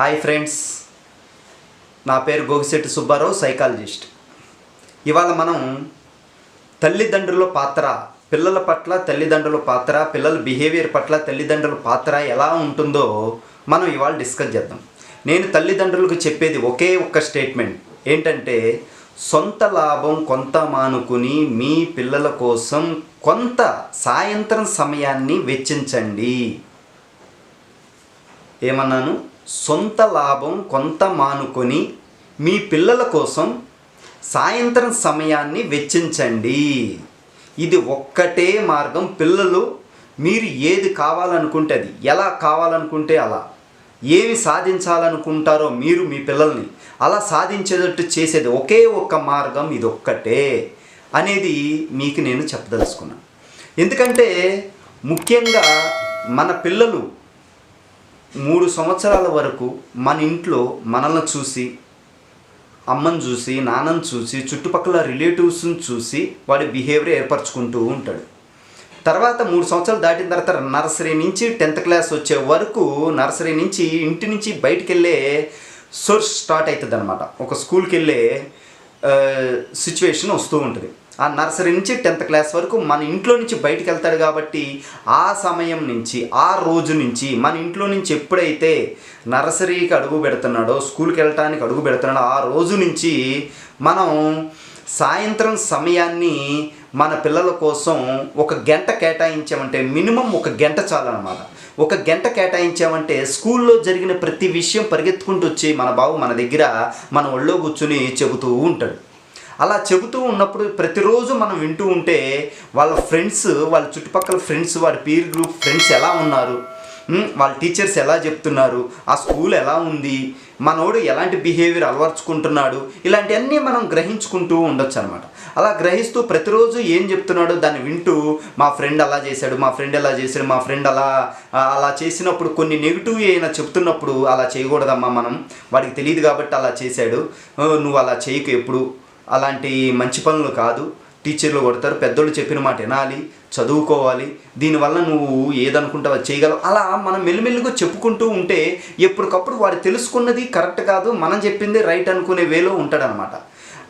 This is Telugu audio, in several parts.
Hi friends. నా పేరు గోగిశెట్టి సుబ్బారావు సైకాలజిస్ట్. ఇవాళ మనం తల్లిదండ్రుల పాత్ర పిల్లల పట్ల తల్లిదండ్రుల పాత్ర పిల్లల బిహేవియర్ పట్ల తల్లిదండ్రుల పాత్ర ఎలా ఉంటుందో మనం ఇవాళ డిస్కస్ చేద్దాం. నేను తల్లిదండ్రులకు చెప్పేది ఒకే ఒక్క స్టేట్మెంట్ ఏంటంటే సొంత లాభం కొంత మానుకుని మీ పిల్లల కోసం కొంత సాయంత్రం సమయాన్ని వెచ్చించండి. ఏమన్నాను? సొంత లాభం కొంత మానుకొని మీ పిల్లల కోసం సాయంత్రం సమయాన్ని వెచ్చించండి. ఇది ఒక్కటే మార్గం. పిల్లలు మీరు ఏది కావాలనుకుంటే అది ఎలా కావాలనుకుంటే అలా. ఏమి సాధించాలనుకుంటారో మీరు మీ పిల్లల్ని అలా సాధించేటట్టు చేసేది ఒకే ఒక్క మార్గం ఇది ఒక్కటే అనేది మీకు నేను చెప్పదలుచుకున్నాను. ఎందుకంటే ముఖ్యంగా మన పిల్లలు మూడు సంవత్సరాల వరకు మన ఇంట్లో మనల్ని చూసి అమ్మని చూసి నాన్నని చూసి చుట్టుపక్కల రిలేటివ్స్ని చూసి వాడి బిహేవియర్ ఏర్పరచుకుంటూ ఉంటాడు. తర్వాత మూడు సంవత్సరాలు దాటిన తర్వాత నర్సరీ నుంచి టెన్త్ క్లాస్ వచ్చే వరకు నర్సరీ నుంచి ఇంటి నుంచి బయటికి వెళ్ళే సోర్స్ స్టార్ట్ అవుతుంది అనమాట ఒక స్కూల్కి వెళ్ళే సిచ్యువేషన్ వస్తూ ఉంటుంది. ఆ నర్సరీ నుంచి టెన్త్ క్లాస్ వరకు మన ఇంట్లో నుంచి బయటికి వెళ్తాడు కాబట్టి ఆ సమయం నుంచి ఆ రోజు నుంచి మన ఇంట్లో నుంచి ఎప్పుడైతే నర్సరీకి అడుగు పెడుతున్నాడో స్కూల్కి వెళ్ళటానికి అడుగు పెడుతున్నాడో ఆ రోజు నుంచి మనం సాయంత్రం సమయాన్ని మన పిల్లల కోసం ఒక గంట కేటాయించామంటే మినిమం ఒక గంట చాలన్నమాట. ఒక గంట కేటాయించామంటే స్కూల్లో జరిగిన ప్రతి విషయం పరిగెత్తుకుంటూ వచ్చి మన బాబు మన దగ్గర మన ఒళ్ళో కూర్చుని చెబుతూ ఉంటాడు. అలా చెబుతూ ఉన్నప్పుడు ప్రతిరోజు మనం వింటూ ఉంటే వాళ్ళ ఫ్రెండ్స్ వాళ్ళ చుట్టుపక్కల ఫ్రెండ్స్ వాడి పీర్ గ్రూప్ ఫ్రెండ్స్ ఎలా ఉన్నారు? వాళ్ళ టీచర్స్ ఎలా చెప్తున్నారు? ఆ స్కూల్ ఎలా ఉంది? మనోడు ఎలాంటి బిహేవియర్ అలవర్చుకుంటున్నాడు? ఇలాంటివన్నీ మనం గ్రహించుకుంటూ ఉండొచ్చు అనమాట అలా గ్రహిస్తూ ప్రతిరోజు ఏం చెప్తున్నాడో దాన్ని వింటూ మా ఫ్రెండ్ అలా చేశాడు మా ఫ్రెండ్ ఎలా చేశాడు మా ఫ్రెండ్ అలా అలా చేసినప్పుడు కొన్ని నెగిటివ్ అయినా చెప్తున్నప్పుడు అలా చేయకూడదమ్మా మనం. వాడికి తెలియదు కాబట్టి అలా చేశాడు. నువ్వు అలా చేయకు ఎప్పుడు. అలాంటి మంచి పనులు కాదు. టీచర్లు కొడతారు పెద్దోళ్ళు చెప్పిన మాట వినాలి చదువుకోవాలి. దీనివల్ల నువ్వు ఏదనుకుంటావో చేయగలవు. అలా మనం మెల్లిమెల్లిగా చెప్పుకుంటూ ఉంటే ఎప్పటికప్పుడు వాడు తెలుసుకున్నది కరెక్ట్ కాదు మనం చెప్పింది రైట్ అనుకునే వేలో ఉంటాడనమాట.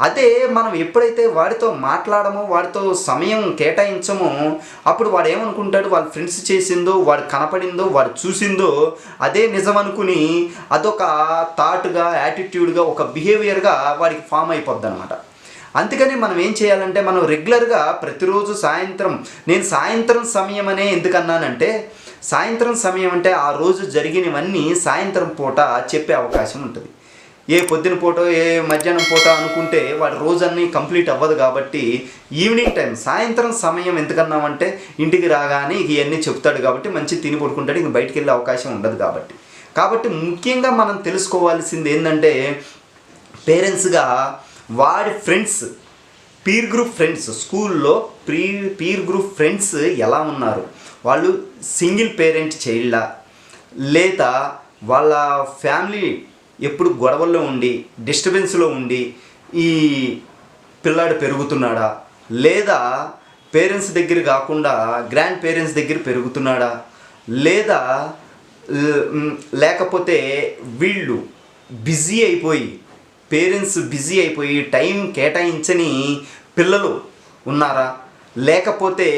అదే మనం ఎప్పుడైతే వాడితో మాట్లాడమో వాడితో సమయం కేటాయించమో అప్పుడు వాడు ఏమనుకుంటాడు? వాళ్ళ ఫ్రెండ్స్ చేసిందో వాడు కనపడిందో వాడు చూసిందో అదే నిజం అనుకుని అదొక థాట్గా యాటిట్యూడ్గా ఒక బిహేవియర్గా వాడికి ఫామ్ అయిపోద్ది అనమాట అందుకని మనం ఏం చేయాలంటే మనం రెగ్యులర్గా ప్రతిరోజు సాయంత్రం నేను సాయంత్రం సమయం అనే ఎందుకన్నానంటే సాయంత్రం సమయం అంటే ఆ రోజు జరిగినవన్నీ సాయంత్రం పూట చెప్పే అవకాశం ఉంటుంది. ఏ పొద్దున పూట ఏ మధ్యాహ్నం పూట అనుకుంటే వాడు రోజన్నీ కంప్లీట్ అవ్వదు కాబట్టి ఈవినింగ్ టైం సాయంత్రం సమయం ఎందుకన్నామంటే ఇంటికి రాగానే ఇవన్నీ చెప్తాడు కాబట్టి మంచి తిని పడుకుంటాడు ఇంక బయటికి వెళ్ళే అవకాశం ఉండదు కాబట్టి. కాబట్టి ముఖ్యంగా మనం తెలుసుకోవాల్సింది ఏంటంటే పేరెంట్స్గా వాడి ఫ్రెండ్స్ పీర్ గ్రూప్ ఫ్రెండ్స్ స్కూల్లో ప్రీ పీర్ గ్రూప్ ఫ్రెండ్స్ ఎలా ఉన్నారు? వాళ్ళు సింగిల్ పేరెంట్ చైల్డా లేదా వాళ్ళ ఫ్యామిలీ ఎప్పుడు గొడవల్లో ఉండి డిస్టర్బెన్స్లో ఉండి ఈ పిల్లాడు పెరుగుతున్నాడా? లేదా పేరెంట్స్ దగ్గర కాకుండా గ్రాండ్ పేరెంట్స్ దగ్గర పెరుగుతున్నాడా? లేదా లేకపోతే వీళ్ళు బిజీ అయిపోయి పేరెంట్స్ బిజీ అయిపోయి టైం కేటాయించని పిల్లలు ఉన్నారా? లేకపోతే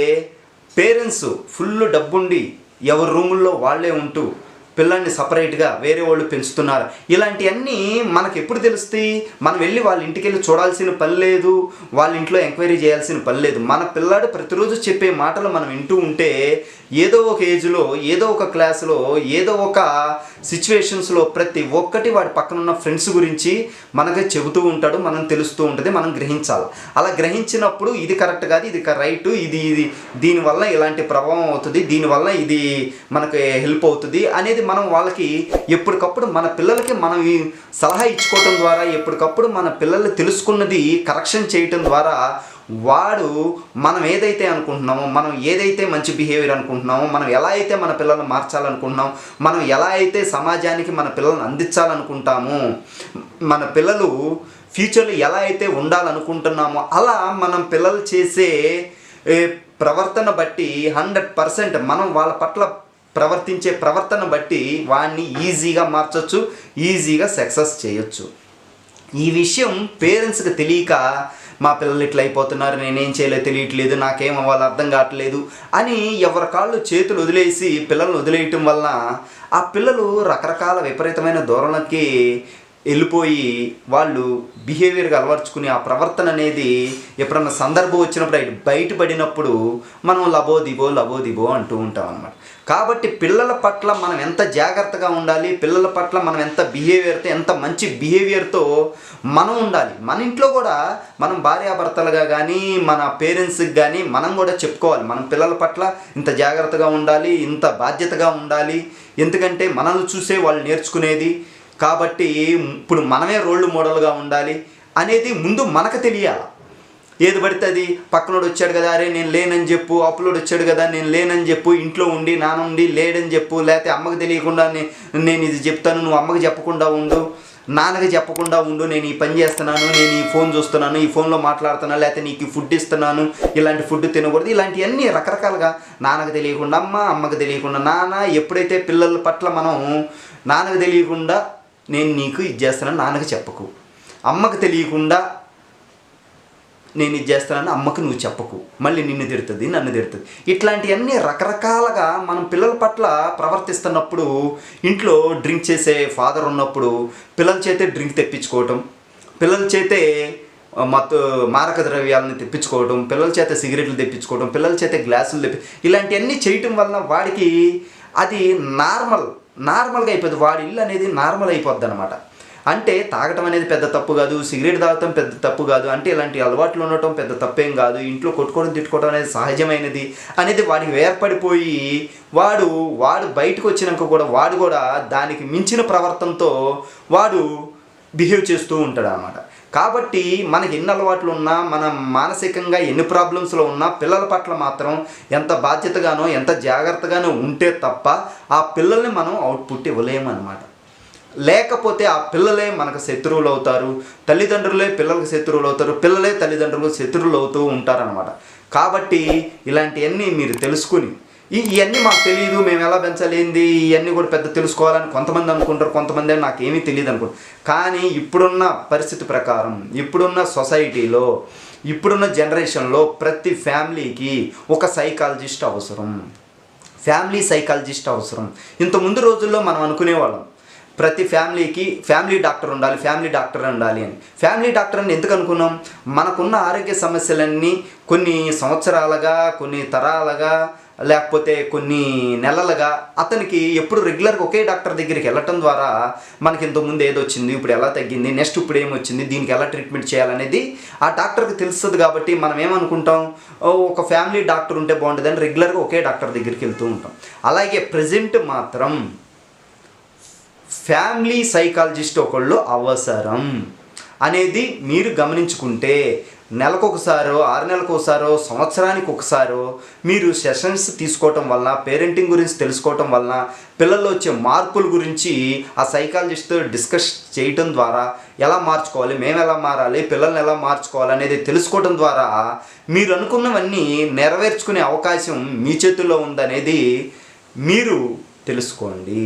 పేరెంట్స్ ఫుల్ డబ్బుండి ఎవరి రూముల్లో వాళ్ళే ఉంటూ పిల్లల్ని సపరేట్గా వేరే వాళ్ళు పెంచుతున్నారు. ఇలాంటివన్నీ మనకు ఎప్పుడు తెలుస్తాయి? మనం వెళ్ళి వాళ్ళ ఇంటికి వెళ్ళి చూడాల్సిన పని లేదు వాళ్ళ ఇంట్లో ఎంక్వైరీ చేయాల్సిన పని లేదు. మన పిల్లాడు ప్రతిరోజు చెప్పే మాటలు మనం వింటూ ఉంటే ఏదో ఒక ఏజ్లో ఏదో ఒక క్లాసులో ఏదో ఒక సిచ్యువేషన్స్లో ప్రతి ఒక్కటి వాడి పక్కన ఉన్న ఫ్రెండ్స్ గురించి మనకి చెబుతూ ఉంటాడు మనం తెలుస్తూ ఉంటుంది మనం గ్రహించాలి. అలా గ్రహించినప్పుడు ఇది కరెక్ట్ కాదు ఇది రైట్ ఇది ఇది దీనివల్ల ఇలాంటి ప్రభావం అవుతుంది దీనివల్ల ఇది మనకి హెల్ప్ అవుతుంది అనేది మనం వాళ్ళకి ఎప్పటికప్పుడు మన పిల్లలకి మనం ఈ సలహా ఇచ్చుకోవటం ద్వారా ఎప్పటికప్పుడు మన పిల్లలు తెలుసుకున్నది కరెక్షన్ చేయటం ద్వారా వాడు మనం ఏదైతే అనుకుంటున్నామో మనం ఏదైతే మంచి బిహేవియర్ అనుకుంటున్నామో మనం ఎలా అయితే మన పిల్లల్ని మార్చాలనుకుంటున్నాం మనం ఎలా అయితే సమాజానికి మన పిల్లల్ని అందించాలనుకుంటామో మన పిల్లలు ఫ్యూచర్లో ఎలా అయితే ఉండాలనుకుంటున్నామో అలా మనం పిల్లలు చేసే ప్రవర్తన బట్టి హండ్రెడ్ పర్సెంట్ మనం వాళ్ళ పట్ల ప్రవర్తించే ప్రవర్తన బట్టి వాడిని ఈజీగా మార్చొచ్చు ఈజీగా సక్సెస్ చేయొచ్చు. ఈ విషయం పేరెంట్స్కి తెలియక మా పిల్లలు ఇట్లా అయిపోతున్నారు నేనేం చేయలేదు తెలియట్లేదు నాకేం అవ్వాలి అర్థం కావట్లేదు అని ఎవరి కాళ్ళు చేతులు వదిలేసి పిల్లల్ని వదిలేయటం వల్ల ఆ పిల్లలు రకరకాల విపరీతమైన ధోరణికి వెళ్ళిపోయి వాళ్ళు బిహేవియర్గా అలవర్చుకుని ఆ ప్రవర్తన అనేది ఎప్పుడన్నా సందర్భం వచ్చినప్పుడు అవి బయటపడినప్పుడు మనం లబో దిబో లబో దిబో అంటూ ఉంటాం అన్నమాట. కాబట్టి పిల్లల పట్ల మనం ఎంత జాగ్రత్తగా ఉండాలి పిల్లల పట్ల మనం ఎంత బిహేవియర్తో ఎంత మంచి బిహేవియర్తో మనం ఉండాలి. మన ఇంట్లో కూడా మనం భార్యాభర్తలుగా కానీ మన పేరెంట్స్కి కానీ మనం కూడా చెప్పుకోవాలి. మనం పిల్లల పట్ల ఇంత జాగ్రత్తగా ఉండాలి ఇంత బాధ్యతగా ఉండాలి. ఎందుకంటే మనల్ని చూసే వాళ్ళు నేర్చుకునేది కాబట్టి ఇప్పుడు మనమే రోల్డ్ మోడల్గా ఉండాలి అనేది ముందు మనకు తెలియాలి. ఏది పడితే అది పక్కనోడు వచ్చాడు కదా అరే నేను లేనని చెప్పు అప్పులోడు వచ్చాడు కదా నేను లేనని చెప్పు ఇంట్లో ఉండి నాన్న ఉండి లేడని చెప్పు లేకపోతే అమ్మకి తెలియకుండా నేను ఇది చెప్తాను నువ్వు అమ్మకి చెప్పకుండా ఉండు నాన్నకి చెప్పకుండా ఉండు నేను ఈ పని చేస్తున్నాను నేను ఈ ఫోన్ చూస్తున్నాను ఈ ఫోన్లో మాట్లాడుతున్నాను లేకపోతే నీకు ఫుడ్ ఇస్తున్నాను ఇలాంటి ఫుడ్ తినకూడదు ఇలాంటివన్నీ రకరకాలుగా నాన్నకు తెలియకుండా అమ్మ అమ్మకి తెలియకుండా నాన్న ఎప్పుడైతే పిల్లల పట్ల మనం నాన్నకు తెలియకుండా నేను నీకు ఇది చేస్తున్నాను నాన్నకి చెప్పకు. అమ్మకు తెలియకుండా నేను ఇది చేస్తానని అమ్మకు నువ్వు చెప్పకు. మళ్ళీ నిన్ను తిడుతుంది నన్ను తిడుతుంది. ఇట్లాంటివన్నీ రకరకాలుగా మనం పిల్లల పట్ల ప్రవర్తిస్తున్నప్పుడు ఇంట్లో డ్రింక్ చేసే ఫాదర్ ఉన్నప్పుడు పిల్లల చేతే డ్రింక్ తెప్పించుకోవటం పిల్లల చేతే మత్తు మారక ద్రవ్యాలను తెప్పించుకోవడం పిల్లల చేత సిగరెట్లు తెప్పించుకోవడం పిల్లల చేత గ్లాసులు తెప్పి ఇలాంటివన్నీ చేయటం వలన వాడికి అది నార్మల్. నార్మల్గా అయిపోద్ది వాడి ఇల్లు అనేది నార్మల్ అయిపోద్ది అనమాట అంటే తాగటం అనేది పెద్ద తప్పు కాదు సిగరెట్ తాగటం పెద్ద తప్పు కాదు అంటే ఇలాంటి అలవాట్లు ఉండటం పెద్ద తప్పేం కాదు ఇంట్లో కొట్టుకోవడం తిట్టుకోవడం అనేది సహజమైనది అనేది వాడికి వేర్పడిపోయి వాడు వాడు బయటకు వచ్చినాక కూడా వాడు కూడా దానికి మించిన ప్రవర్తనతో వాడు బిహేవ్ చేస్తూ ఉంటాడు అనమాట కాబట్టి మనకి ఎన్ని అలవాట్లు ఉన్నా మన మానసికంగా ఎన్ని ప్రాబ్లమ్స్లో ఉన్నా పిల్లల పట్ల మాత్రం ఎంత బాధ్యతగానో ఎంత జాగ్రత్తగానో ఉంటే తప్ప ఆ పిల్లల్ని మనం అవుట్పుట్ ఇవ్వలేమన్నమాట. లేకపోతే ఆ పిల్లలే మనకు శత్రువులు అవుతారు తల్లిదండ్రులే పిల్లలకు శత్రువులు అవుతారు పిల్లలే తల్లిదండ్రులకు శత్రువులు అవుతూ ఉంటారనమాట కాబట్టి ఇలాంటివన్నీ మీరు తెలుసుకుని ఇవన్నీ మాకు తెలియదు మేము ఎలా పెంచాలేంది? ఇవన్నీ కూడా పెద్ద తెలుసుకోవాలని కొంతమంది అనుకుంటారు కొంతమంది నాకేమీ తెలియదు అనుకుంటారు. కానీ ఇప్పుడున్న పరిస్థితి ప్రకారం ఇప్పుడున్న సొసైటీలో ఇప్పుడున్న జనరేషన్లో ప్రతి ఫ్యామిలీకి ఒక సైకాలజిస్ట్ అవసరం. ఫ్యామిలీ సైకాలజిస్ట్ అవసరం. ఇంత ముందు రోజుల్లో మనం అనుకునేవాళ్ళం ప్రతి ఫ్యామిలీకి ఫ్యామిలీ డాక్టర్ ఉండాలి ఫ్యామిలీ డాక్టర్ ఉండాలి అని. ఫ్యామిలీ డాక్టర్ అని ఎందుకు అనుకున్నాం? మనకున్న ఆరోగ్య సమస్యలన్నీ కొన్ని సంవత్సరాలుగా కొన్ని తరాలుగా లేకపోతే కొన్ని నెలలుగా అతనికి ఎప్పుడు రెగ్యులర్గా ఒకే డాక్టర్ దగ్గరికి వెళ్ళటం ద్వారా మనకి ఇంతకుముందు ఏదో వచ్చింది ఇప్పుడు ఎలా తగ్గింది నెక్స్ట్ ఇప్పుడు ఏమొచ్చింది దీనికి ఎలా ట్రీట్మెంట్ చేయాలనేది ఆ డాక్టర్కి తెలుస్తుంది కాబట్టి మనం ఏమనుకుంటాం ఒక ఫ్యామిలీ డాక్టర్ ఉంటే బాగుంటుందని రెగ్యులర్గా ఒకే డాక్టర్ దగ్గరికి వెళ్తూ ఉంటాం. అలాగే ప్రజెంట్ మాత్రం ఫ్యామిలీ సైకాలజిస్ట్ ఒకళ్ళు అవసరం అనేది మీరు గమనించుకుంటే నెలకొకసారో ఆరు నెలలకు ఒకసారో సంవత్సరానికి ఒకసారో మీరు సెషన్స్ తీసుకోవటం వల్ల పేరెంటింగ్ గురించి తెలుసుకోవటం వలన పిల్లల్లో వచ్చే మార్పుల గురించి ఆ సైకాలజిస్ట్తో డిస్కస్ చేయటం ద్వారా ఎలా మార్చుకోవాలి మేము ఎలా మారాలి పిల్లల్ని ఎలా మార్చుకోవాలి అనేది తెలుసుకోవటం ద్వారా మీరు అనుకున్నవన్నీ నెరవేర్చుకునే అవకాశం మీ చేతుల్లో ఉందనేది మీరు తెలుసుకోండి.